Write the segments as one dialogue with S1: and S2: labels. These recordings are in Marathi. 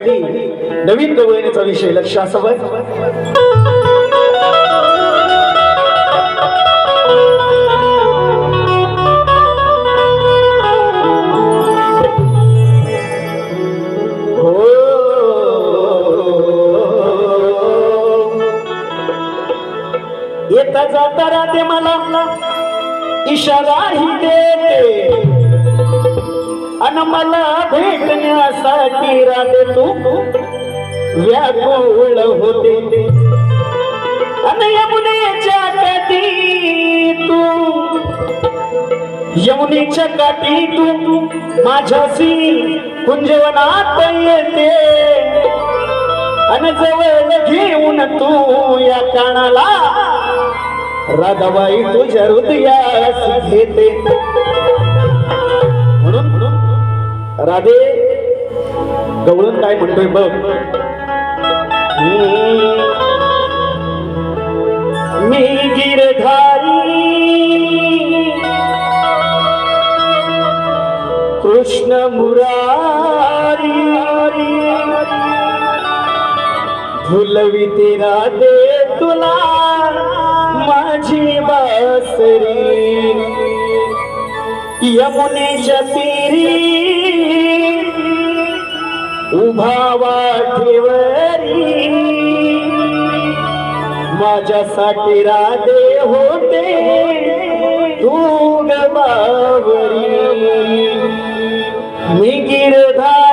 S1: नवीन गवळणीचा विषय लक्षात असावं हो. येता जाता राहते मला. इशाराही देते अन मला भेटण्यासाठी राधे तू. व्याकुळ होते. अन यमुनेच्या काठी तू. यमुनेच्या काठी तू. माझ्याशी कुंजवनात येते. अन जवळ घेऊन तू या कानाला. राधाबाई तुझ्या हृदयास घेते. राधे गवळण काय म्हणतोय बघ. मी गिरधारी कृष्ण मुरारी झुलविते राधे तुला माझी बासरी. यमुनेच्या तीरी उभा ठेवरी माझ्यासाठी राधे होते तू गबावरी मी गिरधा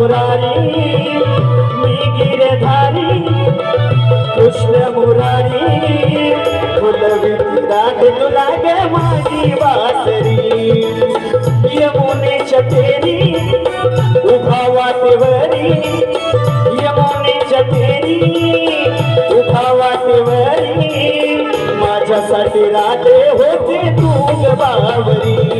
S1: मुरारी मी गिरधारी कृष्ण मुरारी फुलविती तुला गे माझी वासरी. यमुनेच्या तेरी उभा वाटेवरी. यमुनेच्या तेरी उभा वाटेवरी. माझ्यासाठी राजे होते तू बावरी.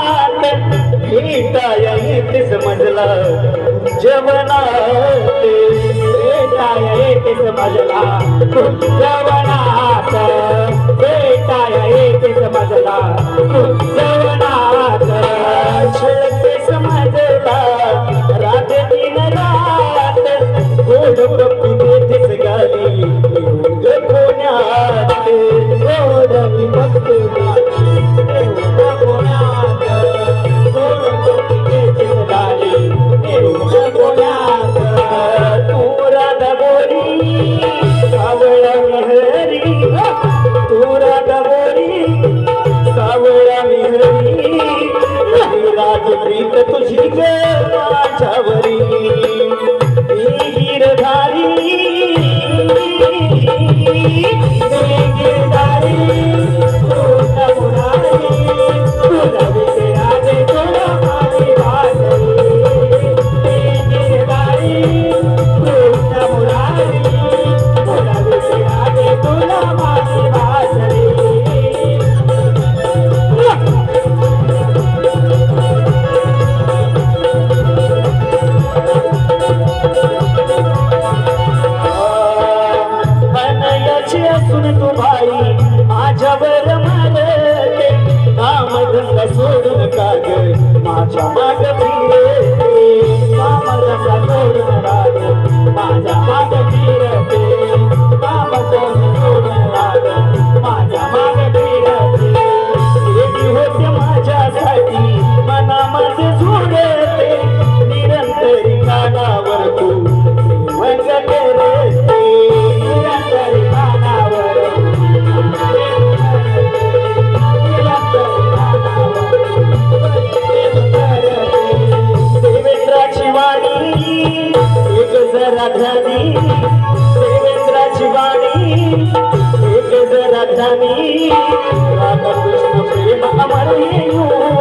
S1: तुझ्या गे येते समजला जेवणात भेटाय येते समजला जेवणात भेटाय येते समजला जेवणात Baby. Jump देवेंद्राची वाणी एक जरा राधा कृष्ण प्रेम अमर येऊ